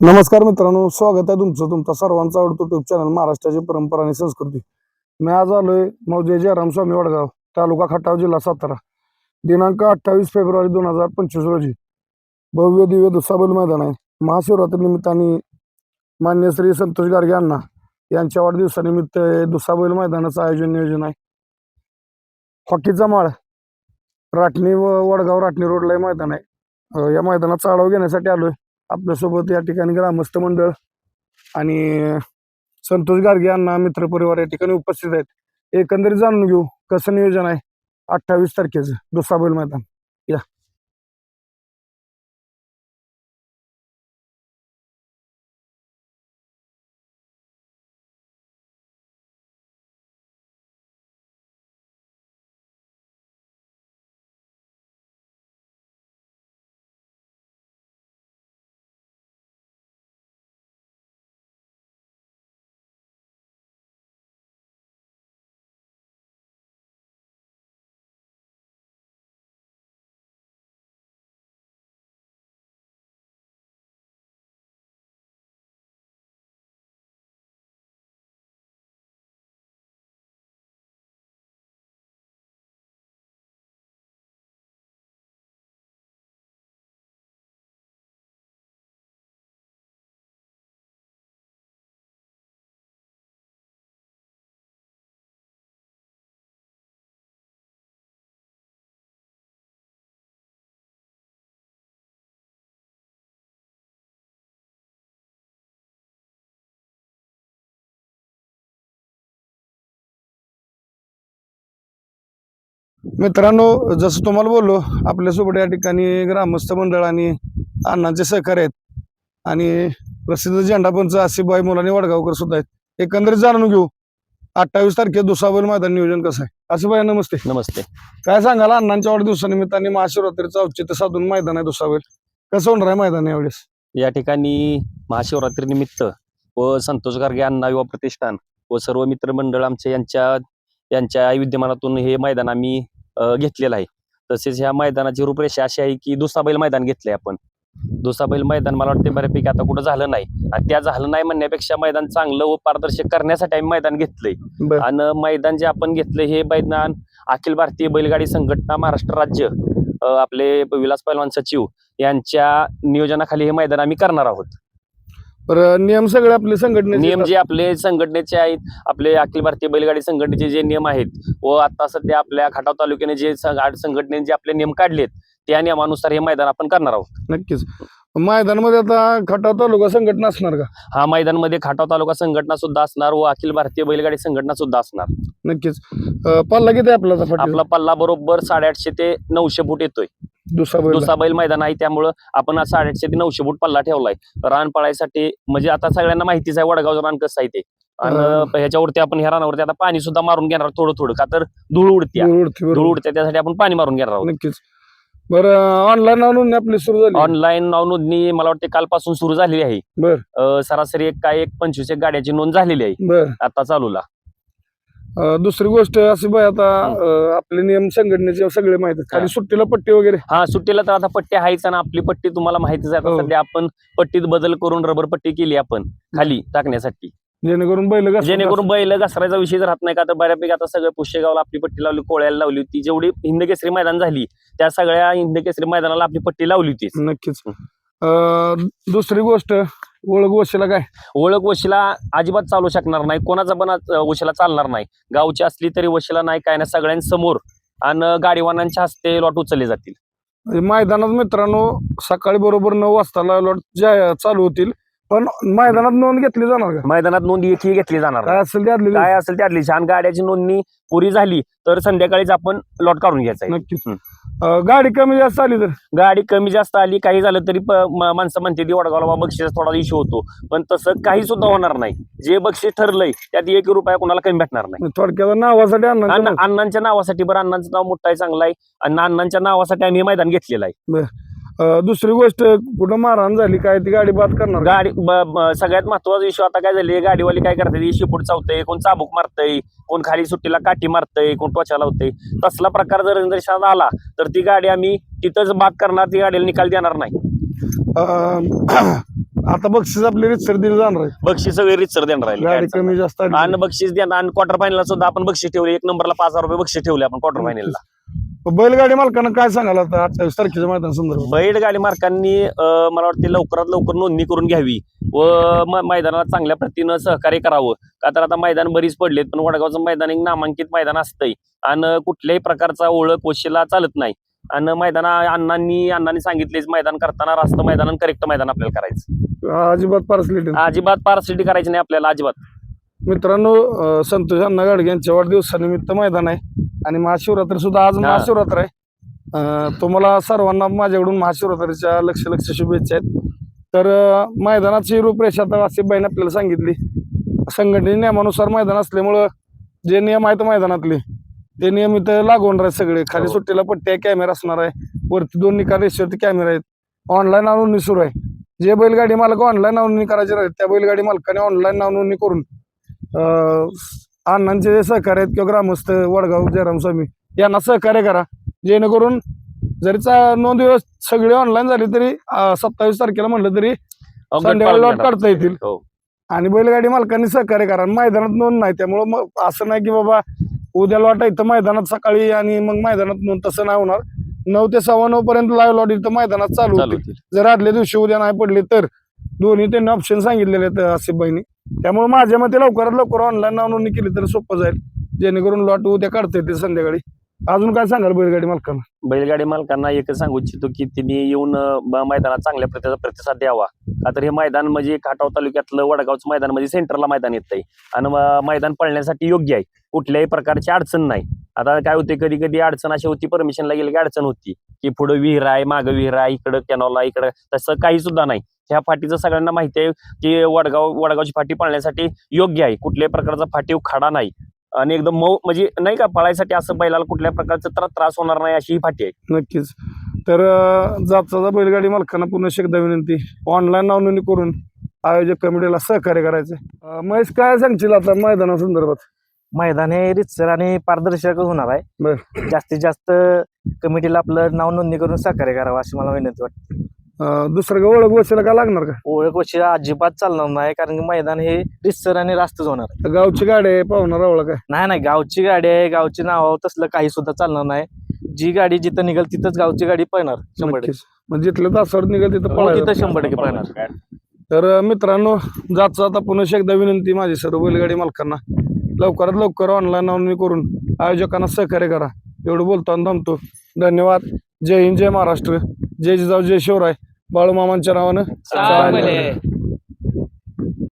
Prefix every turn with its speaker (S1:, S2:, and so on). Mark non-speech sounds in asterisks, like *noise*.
S1: नमस्कार मित्रांनो स्वागत आहे तुमचं तुमचा सर्वांचा आवडतो ट्यूब चॅनल महाराष्ट्राची परंपरा आणि संस्कृती. मी आज आलोय मौजे जयराम स्वामी वडगाव तालुका खटाव जिल्हा सातारा. दिनांक अठ्ठावीस फेब्रुवारी दोन हजार पंचवीस रोजी. भव्य दिव्य दुसाबल मैदान आहे. महाशिवरात्री निमित्ताने मान्य श्री संतोष गार्गे अण्णा यांच्या वाढदिवसानिमित्त हे दुसाबैल मैदानाचं आयोजन नियोजन आहे. हॉकीचा माळ. राटणी व वडगाव राटणी रोडला हे मैदान आहे. या मैदानाचा आढावा घेण्यासाठी आलोय. आपल्यासोबत या ठिकाणी ग्रामस्थ मंडळ आणि संतोष गार्गे यांना मित्रपरिवार या ठिकाणी उपस्थित आहेत. एकंदरीत जाणून घेऊ कसं नियोजन आहे? अठ्ठावीस तारखेचं दुसाबैल मैदान. मित्रांनो जसं तुम्हाला बोललो आपल्यासोबत या ठिकाणी ग्रामस्थ मंडळ आणि अण्णांचे सहकार्य आहेत. आणि प्रसिद्ध झेंडापंच आसिफबाई मुलांनी वडगावकर सुद्धा आहेत. एकंदरीत जाणून घेऊ अठ्ठावीस तारखेला दुसाबल मैदान नियोजन कसं आहे? आसिफबाई नमस्ते.
S2: नमस्ते.
S1: काय सांगाल अण्णांच्या वाढदिवसानिमित्ताने महाशिवरात्रीचं औचित्य साधून मैदान आहे दुसाबल कसं होणार आहे मैदान यावेळेस?
S2: या ठिकाणी महाशिवरात्री निमित्त व संतोष गार्गे अण्णा युवा प्रतिष्ठान व सर्व मित्रमंडळ आमचे यांच्या यांच्या विद्यमानातून हे मैदान आम्ही घेतलेलं आहे. तसेच ह्या मैदानाची रूपरेषा अशी आहे की दुसाबैल मैदान घेतलंय आपण. दुसाबैल मैदान मला वाटते बऱ्यापैकी आता कुठं झालं नाही. आणि त्या झालं नाही म्हणण्यापेक्षा मैदान चांगलं व पारदर्शक करण्यासाठी आम्ही मैदान घेतलंय. आणि मैदान जे आपण घेतलंय हे मैदान अखिल भारतीय बैलगाडी संघटना महाराष्ट्र राज्य आपले विलास पैलवान सचिव यांच्या नियोजनाखाली हे मैदान आम्ही करणार आहोत.
S1: बरं नियम सगळे आपले संघटनेचे
S2: नियम जे आपले संघटनेचे आहेत आपले अखिल भारतीय बैलगाडी संघटनेचे जे नियम आहेत व आता सध्या आपल्या खटाव तालुक्याने जे संघ- संघटनेने जे आपले नियम काढलेत त्या नियमानुसार हे मैदान आपण करणार आहोत.
S1: नक्कीच. मैदानामध्ये आता खटाव तालुका संघटना असणार का?
S2: हा मैदानमध्ये खटाव तालुका संघटना सुद्धा असणार व अखिल भारतीय बैलगाडी संघटना सुद्धा असणार.
S1: नक्कीच. पल्ला किती आपला?
S2: आपला पल्ला बरोबर साडेआठशे ते नऊशे फूट येतोय.
S1: दुसरा
S2: बैल मैदान आहे त्यामुळं आपण आज साडेआठशे ते नऊशे फूट पल्ला ठेवलाय. रान पळायसाठी म्हणजे आता सगळ्यांना माहितीच आहे वडगावचं रान कसं आहे ते. आणि ह्याच्यावरती आपण ह्या रानावरती आता पाणी सुद्धा मारून घेणार थोडं थोडं का तर धूळ
S1: उडती,
S2: धूळ. उडते त्यासाठी आपण पाणी मारून घेणार आहोत.
S1: नक्कीच. बरं ऑनलाईन नोंदणी आपली सुरू झाली?
S2: ऑनलाईन नाव नोंदणी मला वाटते कालपासून सुरू झालेली आहे. सरासरी एक काय एक पंचवीस एक गाड्याची नोंद झालेली आहे. आता चालूला.
S1: दुसरी गोष्ट अशी बाय आता आपले नियम संघटनेचे सगळे माहिती. खाली. सुट्टीला पट्टी वगैरे
S2: हा सुट्टीला तर आता पट्टी आहेच आणि आपली पट्टी तुम्हाला माहितीच आहे
S1: हो.
S2: सध्या आपण पट्टीत बदल करून रबर पट्टी केली आपण खाली टाकण्यासाठी
S1: जेणेकरून बैल
S2: जेणेकरून बैल घसरायचा विषय राहत नाही का तर बऱ्यापैकी आता सगळं पुष्यगावला आपली पट्टी लावली कोळ्याला लावली होती जेवढी हिंदकेसरी मैदान झाली त्या सगळ्या हिंदकेसरी मैदानाला आपली पट्टी लावली होती.
S1: नक्कीच दुसरी गोष्ट ओळख वशीला काय?
S2: ओळख वशिला अजिबात चालू शकणार नाही. कोणाचा पण वशिला चालणार नाही. गावची असली तरी वशिला नाही काय नाही सगळ्यांसमोर आणि गाडीवानांच्या हस्ते लॉट उचलले जातील.
S1: म्हणजे मैदानात मित्रांनो सकाळी बरोबर नऊ वाजता लॉट चालू होतील पण मैदानात नोंद घेतली जाणार का?
S2: मैदानात नोंद एकही घेतली जाणार.
S1: काय
S2: नाही.
S1: असेल ते आदल्या दिवशी?
S2: काय असेल त्यातली छान गाड्याची नोंदणी पुरी झाली तर संध्याकाळीच आपण लॉट काढून घ्यायचा आहे.
S1: नक्कीच. अं, गाडी कमी जास्त आली तर?
S2: गाडी कमी जास्त आली काही झालं तरी प- म- माणसं म्हणते ती वडगावला बाबा बक्षीस थोडा इश्यू होतो. पण तसं काही सुद्धा होणार नाही. जे बक्षीस ठरलंय त्यात एक रुपया कोणाला कमी भेटणार नाही.
S1: थोडक्यात नावासाठी आणणार
S2: अण्णा- अण्णांच्या नावासाठी बरं अण्णांचं नाव मोठं आहे चांगलं आहे. आणि अण्णांच्या नावासाठी आम्ही हे मैदान घेतलेलं आहे.
S1: अं, दुसरी गोष्ट कुठं मारहाण झाली काय ती गाडी बाद करणार का?
S2: गाडी ब- ब- सगळ्यात महत्त्वाचा विषय आता काय झाले गाडीवाली काय करतात शिपूट चावतंय कोण चाबूक मारतय कोण खाली सुट्टीला काठी मारतय कोण त्वचा लावतय. तसला प्रकार जर निदर्शनात आला तर ती गाडी आम्ही तिथंच बाग करणार ती गाडीला निकाल देणार नाही.
S1: अं, *clears throat* आता बक्षीस आपली रितसर दिली जाणार आहे.
S2: बक्षीस सगळे रितसर देणार
S1: गाडी कमी जास्त आली.
S2: आणि बक्षीस देणार आणि क्वार्टर फायनलला सुद्धा आपण बक्षीस ठेवले एक नंबरला पाच हजार रुपये बक्षीस ठेवले आपण क्वार्टर फायनलला
S1: बैलगाडी मालकांना काय सांगाल आता अठ्ठावीस तारखेच्या मैदान संदर्भात
S2: बैलगाडी मार्कांनी अं, मला वाटते लवकरात लवकर नोंदणी करून घ्यावी व म- मैदानाला चांगल्या प्रतीनं सहकार्य करावं. का तर आता मैदान बरीच पडलेत पण वडगावचं मैदान एक नामांकित मैदान असतंय. आणि कुठल्याही प्रकारचा ओळख वशिला चालत नाही. आणि मैदाना अण्णांनी अण्णांनी सांगितलेच मैदान करताना रास्त मैदान करेक्ट मैदान आपल्याला करायचं.
S1: अजिबात पार्सलिटी
S2: अजिबात पारसिटी करायची नाही आपल्याला अजिबात.
S1: मित्रांनो संतोष अण्णा गाडगे यांच्या वाढदिवसानिमित्त मैदान आहे. आणि महाशिवरात्री सुद्धा आज. महाशिवरात्र आहे. अं, तुम्हाला सर्वांना माझ्याकडून महाशिवरात्रीच्या लक्ष लक्ष शुभेच्छा आहेत. तर अं, मैदानाची रूपरेषा आता आसिफबाईने आपल्याला सांगितली. संघटने नियमानुसार मैदान असल्यामुळं जे नियम आहेत मैदानातले ते नियम इथं लागू होणार आहेत सगळे. खाली
S2: हो.
S1: सुट्टीला पट्टी आहे कॅमेरा असणार आहे. वरती दोन निकाल रेषेवरती कॅमेरा आहेत. ऑनलाईन नोंदणी सुरू आहे. जे बैलगाडी मालक ऑनलाईन नोंदणी करायचे राहील त्या बैलगाडी मालकाने ऑनलाईन नोंदणी करून अण्णांचे जे सहकार्य आहेत किंवा ग्रामस्थ वडगाव जयराम स्वामी यांना सहकार्य करा. जेणेकरून जरी नोंद सगळी ऑनलाईन झाली तरी सत्तावीस तारखेला म्हणलं तरी संध्याकाळी लॉट. काढता येतील.
S2: हो.
S1: आणि बैलगाडी मालकांनी सहकार्य करा. मैदानात नोंद नाही त्यामुळं मग असं नाही की बाबा उद्या लॉट आहे इथं मैदानात सकाळी आणि मग मैदानात नोंद तसं नाही होणार. नऊ ते सव्वा नऊ पर्यंत लाईव्ह लॉट इथं मैदानात चालू
S2: चालू
S1: होती
S2: होतील.
S1: जर आदल्या दिवशी उद्या नाही पडले तर दोन्ही त्यांनी ऑप्शन सांगितलेले आहेत आसिफ बहिणी त्यामुळे माझ्या मते लवकरात लवकर ऑनलाईन नोंदणी केली तर सोपं जाईल. जेणेकरून लॉट उद्या काढता येते संध्याकाळी. अजून काय सांगाल बैलगाडी मालकांना?
S2: बैलगाडी मालकांना एकच सांगू इच्छितो की तिने येऊन मैदानात चांगल्या प्रतीचा प्रतिसाद द्यावा. का तर हे मैदान म्हणजे खाटाव तालुक्यातलं वडगावचं मैदान म्हणजे सेंटरला मैदान येत आहे आणि मैदान पळण्यासाठी योग्य आहे. कुठल्याही प्रकारची अडचण नाही. आता काय होते कधी कधी अडचण अशी होती परमिशनला गेली की अडचण होती. की पुढे विहीर आहे मागं विहीर आहे इकडं कॅनॉल आहे इकडं तसं काही सुद्धा नाही. ह्या फाटीचं सगळ्यांना माहिती आहे की वडगाव वडगावची फाटी पळण्यासाठी योग्य आहे. कुठल्याही प्रकारचा फाटीव खाडा नाही. आणि एकदम मऊ म्हणजे नाही का पळायसाठी असं बैलाला कुठल्या प्रकारचा त्रा- त्रास होणार नाही अशी ही फाटी आहे.
S1: नक्कीच. तर जातचा बैलगाडी मालकांना पुन्हा एकदा विनंती. ऑनलाईन नोंदणी करून आयोजक कमिटीला सहकार्य करायचं महेश काय सांगशील आता मैदानासंदर्भात
S3: मैदान हे रितसर आणि पारदर्शक होणार. आहे. जास्तीत जास्त कमिटीला आपलं नाव नोंदणी करून सहकार्य करावं अशी मला विनंती वाटते.
S1: अं, दुसरं काय ओळख बसायला काय लागणार का?
S3: ओळख वशी अजिबात चालणार नाही कारण की मैदान हे रितसर आणि रास्तच होणार. आहे.
S1: गावची गाडी आहे पाहुणार ओळख आहे
S3: नाही नाही गावची गाडी आहे गावची नाव तसलं काही सुद्धा चालणार नाही. जी गाडी जिथं निघेल तिथंच गावची गाडी पळणार शंभर टक्के.
S1: नक्कीच. मग जिथलं तासावर निघेल तिथं
S3: हो,
S1: पळायला
S3: तिथं शंभर टक्के पळणार.
S1: तर अं, मित्रांनो जातचं आता पुन्हा एकदा विनंती माझी सर्व बैलगाडी मालकांना. लवकरात लवकर ऑनलाईन नोंदणी करून आयोजकांना सहकार्य करा. एवढं बोलतो आणि थांबतो. धन्यवाद. जय हिंद जय महाराष्ट्र. जय जिजाऊ जय शिवराय बाळूमामांच्या नावानं.